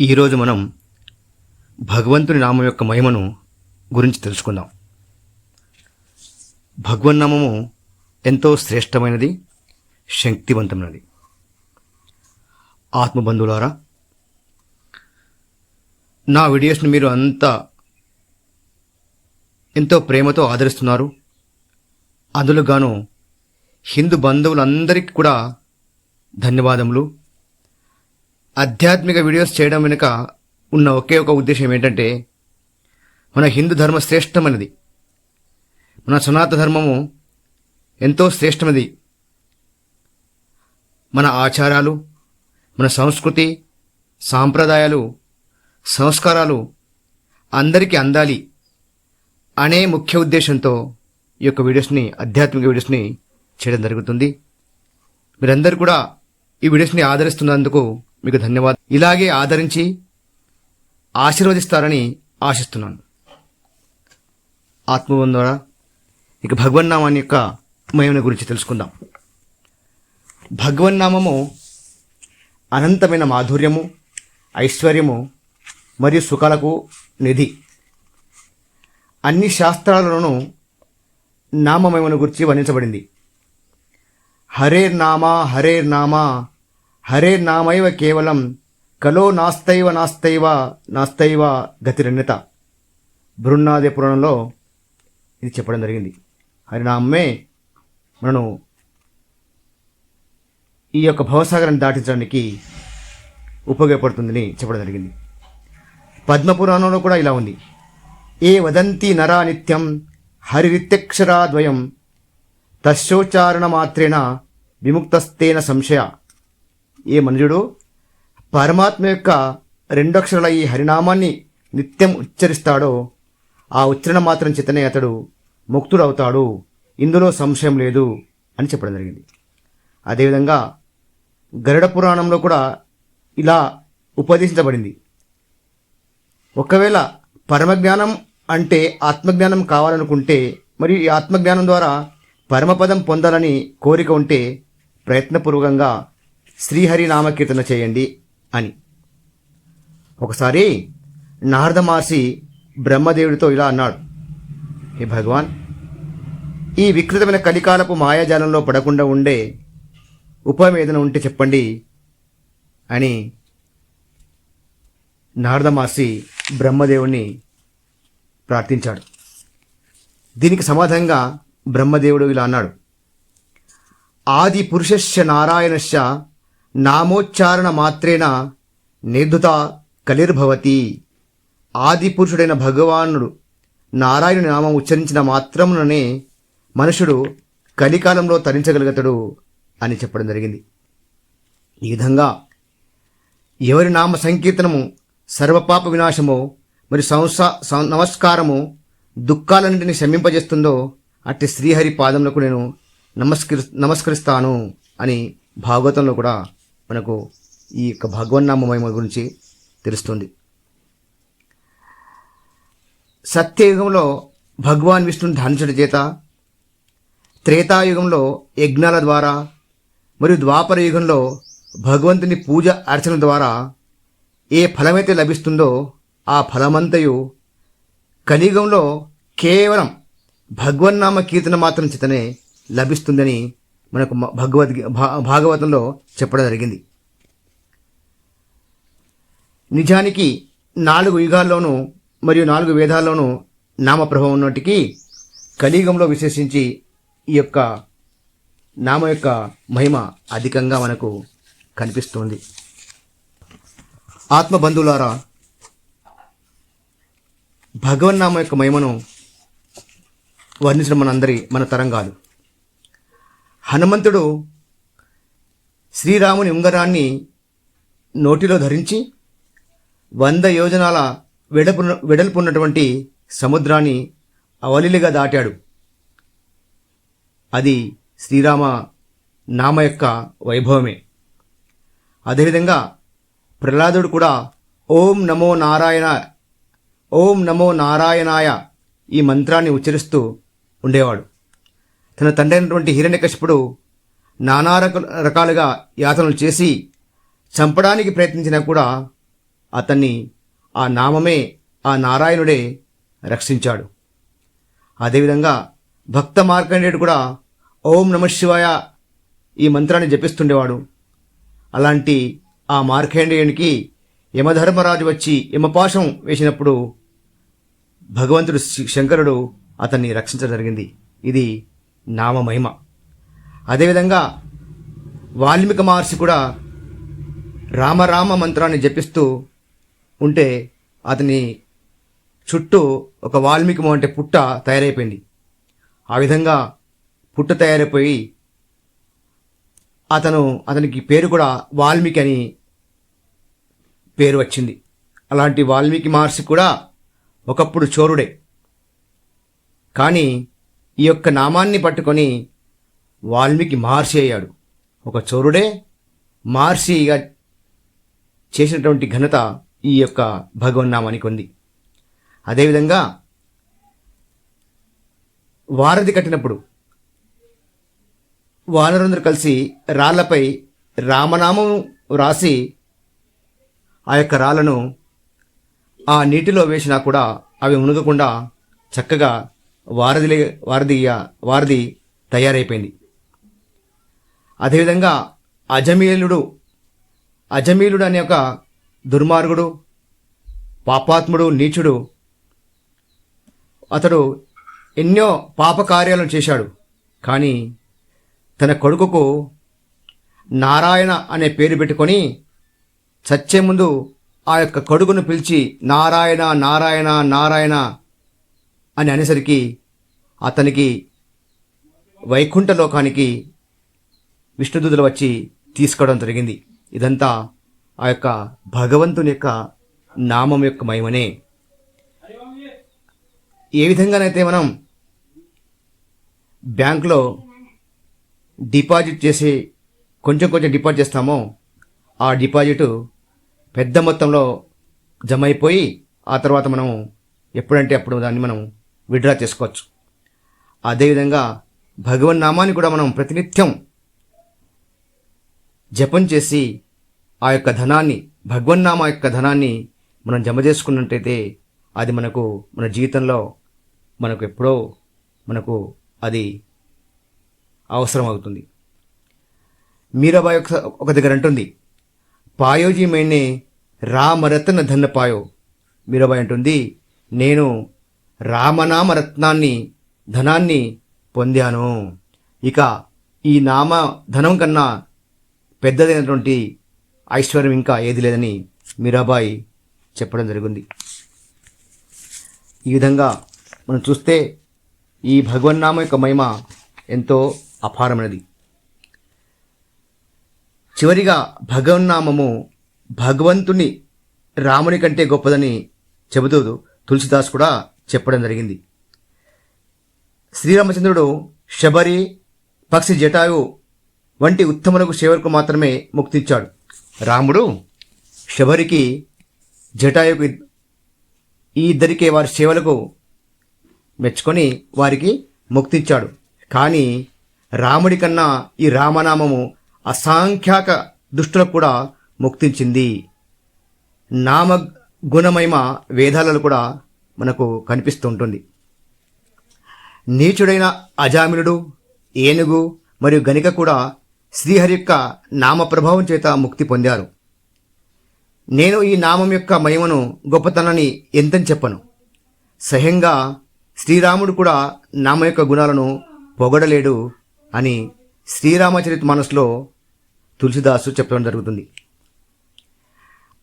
ఈరోజు మనం భగవంతుని నామం యొక్క మహిమను గురించి తెలుసుకుందాం. భగవన్నామము ఎంతో శ్రేష్టమైనది శక్తివంతమైనది. ఆత్మబంధువులారా నా వీడియోస్ని మీరు అంతా ఎంతో ప్రేమతో ఆదరిస్తున్నారు. అందులో గాను హిందూ బంధువులందరికీ కూడా ధన్యవాదములు. ఆధ్యాత్మిక వీడియోస్ చేయడం వెనుక ఉన్న ఒకే ఒక ఉద్దేశం ఏంటంటే మన హిందూ ధర్మ శ్రేష్టమైనది. మన సనాత ధర్మము ఎంతో శ్రేష్టమైనది. మన ఆచారాలు మన సంస్కృతి సాంప్రదాయాలు సంస్కారాలు అందరికీ అందాలి అనే ముఖ్య ఉద్దేశంతో ఈ యొక్క వీడియోస్ని ఆధ్యాత్మిక వీడియోస్ని చేయడం జరుగుతుంది. మీరందరూ కూడా ఈ వీడియోస్ని ఆదరిస్తున్నందుకు మీకు ధన్యవాదాలు. ఇలాగే ఆదరించి ఆశీర్వదిస్తారని ఆశిస్తున్నాను. ఆత్మబంధురా ఇక భగవన్నామాన్ని యొక్క మహిమను గురించి తెలుసుకుందాం. భగవన్నామము అనంతమైన మాధుర్యము ఐశ్వర్యము మరియు సుఖాలకు నిధి. అన్ని శాస్త్రాలలోనూ నామమహిమను గురించి వర్ణించబడింది. హరేర్నామా హరే నామైవ కేవలం కలో నాస్తైవ నాస్తైవ నాస్తైవ గతిరన్యత. బృహ్నాది పురాణంలో ఇది చెప్పడం జరిగింది. హరినామే మనను ఈ యొక్క భవసాగరాన్ని దాటించడానికి ఉపయోగపడుతుందని చెప్పడం జరిగింది. పద్మపురాణంలో కూడా ఇలా ఉంది. ఏ వదంతి నరా నిత్యం హరిరిత్యక్షరాద్వయం తస్యోచారణ మాత్రేణ విముక్తస్తేన సంశయ. ఏ మనుజుడు? పరమాత్మ యొక్క రెండక్షరాల ఈ హరినామాన్ని నిత్యం ఉచ్చరిస్తాడో ఆ ఉచ్చరణ మాత్రం చేతనే అతడు ముక్తుడవుతాడు. ఇందులో సంశయం లేదు అని చెప్పడం జరిగింది. అదేవిధంగా గరుడ పురాణంలో కూడా ఇలా ఉపదేశించబడింది. ఒకవేళ పరమజ్ఞానం అంటే ఆత్మజ్ఞానం కావాలనుకుంటే మరియు ఈ ఆత్మజ్ఞానం ద్వారా పరమపదం పొందాలని కోరిక ఉంటే ప్రయత్నపూర్వకంగా శ్రీహరి నామకీర్తన చేయండి అని. ఒకసారి నారద మహర్షి బ్రహ్మదేవుడితో ఇలా అన్నాడు. హే భగవాన్ ఈ వికృతమైన కలికాలపు మాయాజాలంలో పడకుండా ఉండే ఉపాయం ఏదైనా ఉంటే చెప్పండి అని నారద మహర్షి బ్రహ్మదేవుణ్ణి ప్రార్థించాడు. దీనికి సమాధానంగా బ్రహ్మదేవుడు ఇలా అన్నాడు. ఆది పురుషస్య నారాయణస్య నామోచ్చారణ మాత్రేన నిర్ధుత కలిర్భవతి. ఆదిపురుషుడైన భగవానుడు నారాయణుని నామం ఉచ్చరించిన మాత్రముననే మనుషుడు కలికాలంలో తరించగలుగుతాడు అని చెప్పడం జరిగింది. ఈ విధంగా ఎవరి నామ సంకీర్తనము సర్వపాప వినాశము మరి సంస సం- నమస్కారము దుఃఖాలన్నింటినీ శమింపజేస్తుందో అట్టి శ్రీహరి పాదములకు నేను నమస్కరి నమస్కరిస్తాను అని భాగవతంలో కూడా మనకు ఈ యొక్క భగవన్నామ మహిమ గురించి తెలుస్తుంది. సత్యయుగంలో భగవాన్ విష్ణుని ధ్యానించడం చేత త్రేతాయుగంలో యజ్ఞాల ద్వారా మరియు ద్వాపర యుగంలో భగవంతుని పూజ అర్చన ద్వారా ఏ ఫలమైతే లభిస్తుందో ఆ ఫలమంతయు కలియుగంలో కేవలం భగవన్నామ కీర్తన మాత్రం చేతనే లభిస్తుందని మనకు భగవద్ భా- భాగవతంలో చెప్పడం జరిగింది. నిజానికి నాలుగు యుగాల్లోనూ మరియు నాలుగు వేదాల్లోనూ నామప్రభం ఉన్నటికీ కలియుగంలో విశేషించి ఈ యొక్క నామ యొక్క మహిమ అధికంగా మనకు కనిపిస్తుంది. ఆత్మబంధువులారా భగవన్నామ యొక్క మహిమను వర్ణించడం మనందరి మన తరం కాదు హనుమంతుడు శ్రీరాముని ఉంగరాన్ని నోటిలో ధరించి వంద యోజనాల వెడపు వెడల్పున్నటువంటి సముద్రాన్ని అవలిలిగా దాటాడు. అది శ్రీరామ నామ యొక్క వైభవమే. అదేవిధంగా ప్రహ్లాదుడు కూడా ఓం నమో నారాయణ ఓం నమో నారాయణాయ ఈ మంత్రాన్ని ఉచ్చరిస్తూ ఉండేవాడు. తన తండ్రి అయినటువంటి హిరణ్యకశిపుడు నానా రక రకాలుగా యాతనలు చేసి చంపడానికి ప్రయత్నించినా కూడా అతన్ని ఆ నామమే ఆ నారాయణుడే రక్షించాడు. అదేవిధంగా భక్త మార్కండేయుడు కూడా ఓం నమ శివాయ ఈ మంత్రాన్ని జపిస్తుండేవాడు. అలాంటి ఆ మార్కండేయునికి యమధర్మరాజు వచ్చి యమపాశం వేసినప్పుడు భగవంతుడు శంకరుడు అతన్ని రక్షించడం జరిగింది. ఇది నామమహిమ. అదేవిధంగా వాల్మీకి మహర్షి కూడా రామరామ మంత్రాన్ని జపిస్తూ ఉంటే అతని చుట్టూ ఒక వాల్మీకి అంటే పుట్ట తయారైపోయింది. ఆ విధంగా పుట్ట తయారైపోయి అతను అతనికి పేరు కూడా వాల్మీకి అని పేరు వచ్చింది. అలాంటి వాల్మీకి మహర్షి కూడా ఒకప్పుడు చోరుడే. కానీ ఈ యొక్క నామాన్ని పట్టుకొని వాల్మీకి మహర్షి అయ్యాడు. ఒక చోరుడే మహర్షిగా చేసినటువంటి ఘనత ఈ యొక్క భగవన్నామానికి ఉంది. అదేవిధంగా వారధి కట్టినప్పుడు వానరుందరూ కలిసి రాళ్ళపై రామనామం రాసి ఆ యొక్క రాళ్ళను ఆ నీటిలో వేసినా కూడా అవి మునగకుండా చక్కగా వారధిలే వారధియ వారధి తయారైపోయింది. అదేవిధంగా అజమీలుడు అజమీలుడు అనే ఒక దుర్మార్గుడు పాపాత్ముడు నీచుడు అతడు ఎన్నో పాపకార్యాలను చేశాడు. కానీ తన కొడుకుకు నారాయణ అనే పేరు పెట్టుకొని చచ్చే ముందు ఆ యొక్క కొడుకును పిలిచి నారాయణ నారాయణ నారాయణ అని అనేసరికి అతనికి వైకుంఠ లోకానికి విష్ణుదూతులు వచ్చి తీసుకోవడం జరిగింది. ఇదంతా ఆ యొక్క భగవంతుని యొక్క నామం యొక్క మహిమనే. ఏ విధంగానైతే మనం బ్యాంకులో డిపాజిట్ చేసి కొంచెం కొంచెం డిపాజిట్ చేస్తామో ఆ డిపాజిట్ పెద్ద మొత్తంలో జమ అయిపోయి ఆ తర్వాత మనం ఎప్పుడంటే అప్పుడు దాన్ని మనం విడ్రా చేసుకోవచ్చు. అదేవిధంగా భగవన్ నామాన్ని కూడా మనం ప్రతినిత్యం జపం చేసి ఆ యొక్క ధనాన్ని భగవన్నామ యొక్క ధనాన్ని మనం జమ చేసుకున్నట్టయితే అది మనకు మన జీవితంలో మనకు ఎప్పుడో మనకు అది అవసరం అవుతుంది మీరాబాయి ఒక ఒక దగ్గర అంటుంది పాయోజీ మైనే రామరత్న ధన్న పాయో మీరాబాయి అంటుంది నేను రామనామ రత్నాన్ని ధనాన్ని పొందాను. ఇక ఈ నామ ధనం కన్నా పెద్దదైనటువంటి ఐశ్వర్యం ఇంకా ఏది లేదని మీరాబాయి చెప్పడం జరిగింది. ఈ విధంగా మనం చూస్తే ఈ భగవన్నామ యొక్క మహిమ ఎంతో అపారమైనది. చివరిగా భగవన్నామము భగవంతుని రాముని కంటే గొప్పదని చెబుతూ తులసిదాస్ కూడా చెప్పడం జరిగింది. శ్రీరామచంద్రుడు శబరి పక్షి జటాయు వంటి ఉత్తములకు సేవలకు మాత్రమే ముక్తిచ్చాడు రాముడు శబరికి జటాయుకు ఈ ఇద్దరికే వారి సేవలకు మెచ్చుకొని వారికి ముక్తిచ్చాడు కానీ రాముడి కన్నా ఈ రామనామము అసంఖ్యాక దుష్టులకు కూడా ముక్తించింది నామ గుణమైమ వేదాలలో కూడా మనకు కనిపిస్తూ ఉంటుంది నీచుడైన అజామినుడు ఏనుగు మరియు గనిక కూడా శ్రీహరి యొక్క నామ ప్రభావం చేత ముక్తి పొందారు. నేను ఈ నామం యొక్క మహిమను గొప్పతనాన్ని ఎంతని చెప్పను. సహ్యంగా శ్రీరాముడు కూడా నామ యొక్క గుణాలను పొగడలేడు అని శ్రీరామచరిత మనసులో తులసిదాసు చెప్పడం జరుగుతుంది.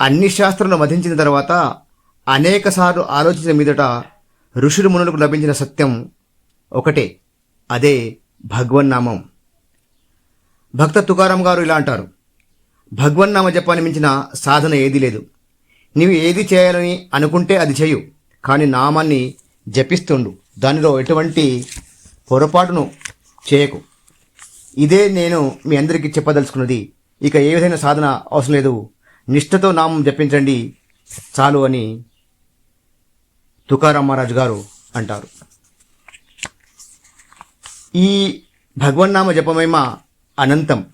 అన్ని శాస్త్రాలను వధించిన తర్వాత అనేకసార్లు ఆలోచించిన మీదట ఋషులు మునులకు లభించిన సత్యం ఒకటే అదే భగవన్నామం. భక్త తుకారాం గారు ఇలా అంటారు భగవన్నామ జపాన్ని మించిన సాధన ఏదీ లేదు. నీవు ఏది చేయాలని అనుకుంటే అది చేయు కానీ నామాన్ని జపిస్తుండు. దానిలో ఎటువంటి పొరపాటును చేయకు. ఇదే నేను మీ అందరికీ చెప్పదలుచుకున్నది. ఇక ఏ విధమైన సాధన అవసరం లేదు. నిష్ఠతో నామం జపించండి. చాలు అని తుకారాం మహారాజు గారు అంటారు. ఈ భగవన్నామ జపమేమ అనంతం.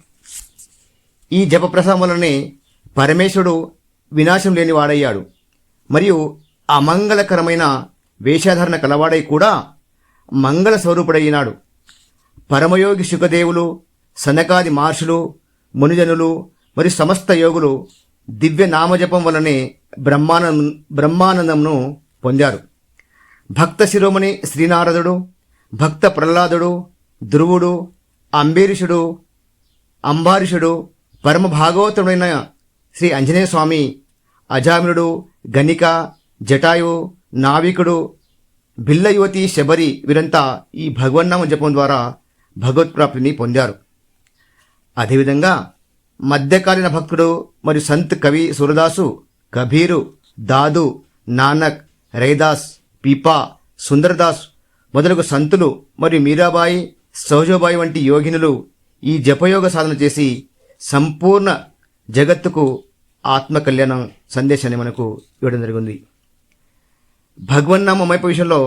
ఈ జప ప్రసాదం వలనే పరమేశ్వరుడు వినాశం లేని వాడయ్యాడు. మరియు అమంగళకరమైన వేషధారణ కలవాడై కూడా మంగళ స్వరూపుడైనాడు పరమయోగి శుకదేవులు సనకాది మహర్షులు మునిజనులు మరియు సమస్త యోగులు దివ్య నామజపం వలనే బ్రహ్మానందం బ్రహ్మానందంను పొందారు. భక్త శిరోమణి శ్రీనారదుడు భక్త ప్రహ్లాదుడు ధ్రువుడు అంబీరీషుడు అంబారీషుడు పరమ భాగవతుడైన శ్రీ ఆంజనేయ స్వామి అజామినుడు గణిక జటాయు నావికుడు బిల్లయువతి శబరి వీరంతా ఈ భగవన్నామ జపం ద్వారా భగవత్ప్రాప్తిని పొందారు. అదేవిధంగా మధ్యకాలీన భక్తుడు మరియు సంత్ కవి సూరదాసు కబీరు దాదు నానక్ రైదాస్ పీపా సుందరదాస్ మొదలగు సంతులు మరియు మీరాబాయి సౌజోబాయి వంటి యోగినులు ఈ జపయోగ సాధన చేసి సంపూర్ణ జగత్తుకు ఆత్మ కళ్యాణం సందేశాన్ని మనకు ఇవ్వడం జరిగింది. భగవన్నామ మైప విషయంలో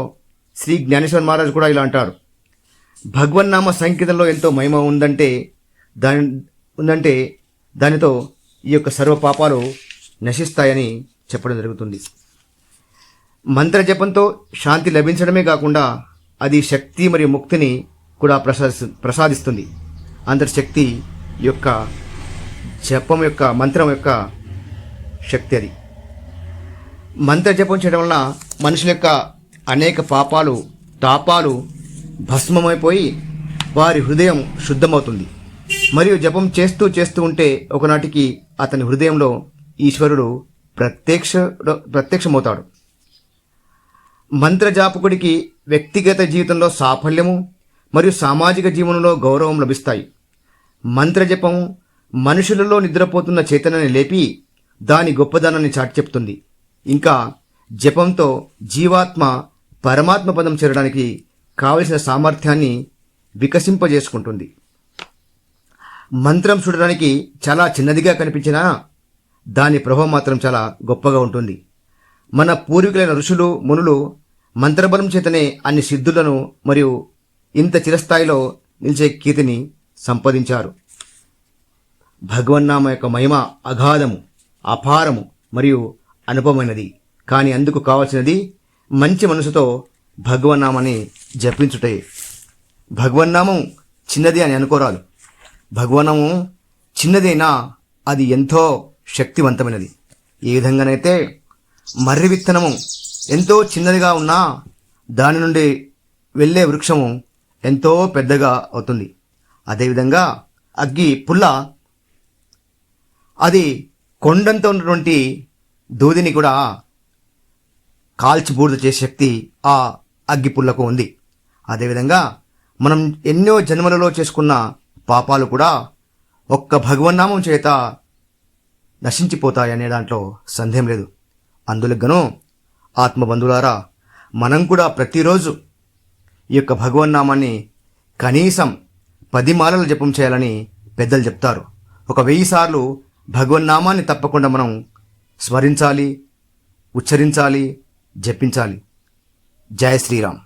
శ్రీ జ్ఞానేశ్వర మహారాజు కూడా ఇలా అంటారు. భగవన్నామ సంకీర్తనలో ఎంతో మహిమ ఉందంటే దాని ఉందంటే దానితో ఈ యొక్క సర్వ పాపాలు నశిస్తాయని చెప్పడం జరుగుతుంది. మంత్ర జపంతో శాంతి లభించడమే కాకుండా అది శక్తి మరియు ముక్తిని కూడా ప్రసాది ప్రసాదిస్తుంది. అంతటి శక్తి యొక్క జపం యొక్క మంత్రం యొక్క శక్తి అది. మంత్ర జపం చేయడం వలన మనుషుల యొక్క అనేక పాపాలు తాపాలు భస్మమైపోయి వారి హృదయం శుద్ధమవుతుంది. మరియు జపం చేస్తూ చేస్తూ ఉంటే ఒకనాటికి అతని హృదయంలో ఈశ్వరుడు ప్రత్యక్ష ప్రత్యక్షమవుతాడు. మంత్రజాపకుడికి వ్యక్తిగత జీవితంలో సాఫల్యము మరియు సామాజిక జీవనంలో గౌరవం లభిస్తాయి. మంత్రజపం మనుషులలో నిద్రపోతున్న చేతనని లేపి దాని గొప్పదనాన్ని చాటి చెప్తుంది. ఇంకా జపంతో జీవాత్మ పరమాత్మ పదం చేరడానికి కావలసిన సామర్థ్యాన్ని వికసింపజేసుకుంటుంది. మంత్రం చూడడానికి చాలా చిన్నదిగా కనిపించినా దాని ప్రభావం మాత్రం చాలా గొప్పగా ఉంటుంది. మన పూర్వీకులైన ఋషులు మునులు మంత్రబలం చేతనే అన్ని సిద్ధులను మరియు ఇంత చిరస్థాయిలో నిలిచే కీర్తిని సంపాదించారు. భగవన్నామ యొక్క మహిమ అగాధము అపారము మరియు అనుపమైనది కానీ అందుకు కావలసినది మంచి మనసుతో భగవన్నామని జపించుటే. భగవన్నామం చిన్నది అని అనుకోరాదు. భగవనము చిన్నదైనా అది ఎంతో శక్తివంతమైనది. ఏ విధంగానైతే మర్రి విత్తనము ఎంతో చిన్నదిగా ఉన్నా దాని నుండి వెళ్ళే వృక్షము ఎంతో పెద్దగా అవుతుంది. అదేవిధంగా అగ్గి పుల్ల అది కొండంత ఉన్నటువంటి దూదిని కూడా కాల్చిబూడిద చేసే శక్తి ఆ అగ్గి పుల్లకు ఉంది. అదేవిధంగా మనం ఎన్నో జన్మలలో చేసుకున్న పాపాలు కూడా ఒక్క భగవన్నామం చేత నశించిపోతాయనే దాంట్లో సందేహం లేదు. అందులగ్గను ఆత్మబంధులారా మనం కూడా ప్రతిరోజు ఈ యొక్క భగవన్నామాన్ని కనీసం పది మాలలు జపం చేయాలని పెద్దలు చెప్తారు. ఒక వెయ్యి సార్లు భగవన్నామాన్ని తప్పకుండా మనం స్మరించాలి ఉచ్చరించాలి జపించాలి. జయ శ్రీరామ్.